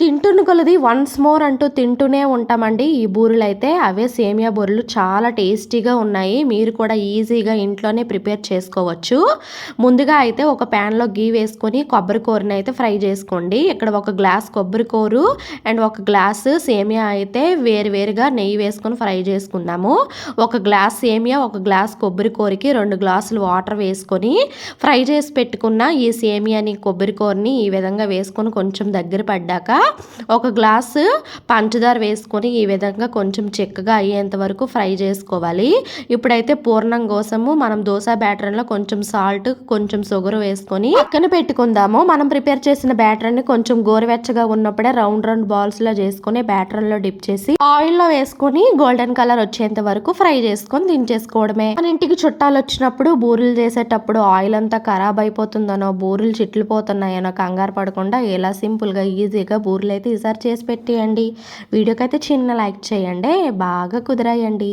తింటున్న కొలది once more అంటూ తింటూనే ఉంటామండి. ఈ బూరెలు అయితే అవే సేమియా బూరెలు చాలా టేస్టీగా ఉన్నాయి. మీరు కూడా ఈజీగా ఇంట్లోనే ప్రిపేర్ చేసుకోవచ్చు. ముందుగా అయితే ఒక ప్యాన్లో గీ వేసుకొని కొబ్బరి కూరని అయితే ఫ్రై చేసుకోండి. ఇక్కడ ఒక గ్లాస్ కొబ్బరి కూరు అండ్ ఒక గ్లాస్ సేమియా అయితే వేరు వేరుగా నెయ్యి వేసుకొని ఫ్రై చేసుకున్నాము ఒక గ్లాస్ సేమియా ఒక గ్లాస్ కొబ్బరి కూరకి రెండు గ్లాసులు వాటర్ వేసుకొని ఫ్రై చేసి పెట్టుకున్న ఈ సేమియాని కొబ్బరి కూరని ఈ విధంగా వేసుకొని కొంచెం దగ్గర పడ్డాక ఒక గ్లాసు పంచదార వేసుకొని ఈ విధంగా కొంచెం చిక్కగా అయ్యేంత వరకు ఫ్రై చేసుకోవాలి. ఇప్పుడైతే పూర్ణం కోసము మనం దోశ బ్యాటర్లో కొంచెం సాల్ట్ కొంచెం షుగర్ వేసుకొని పక్కన పెట్టుకుందాము. మనం ప్రిపేర్ చేసిన బ్యాటర్ని కొంచెం గోరువెచ్చగా ఉన్నప్పుడే రౌండ్ రౌండ్ బాల్స్లో చేసుకుని బ్యాటర్లో డిప్ చేసి ఆయిల్లో వేసుకొని గోల్డెన్ కలర్ వచ్చేంత వరకు ఫ్రై చేసుకొని దించేసుకోవడమే. మన ఇంటికి చుట్టాలు వచ్చినప్పుడు బూరెలు చేసేటప్పుడు ఆయిల్ అంతా ఖరాబ్ అయిపోతుందనో బూరెలు చిట్లిపోతున్నాయనో కంగారు పడకుండా ఇలా సింపుల్గా ఈజీగా బూరెలు బూరెలు అయితే ఈసారి చేసి పెట్టేయండి. వీడియోకి అయితే చిన్న లైక్ చేయండి. బాగా కుదిరాయండి.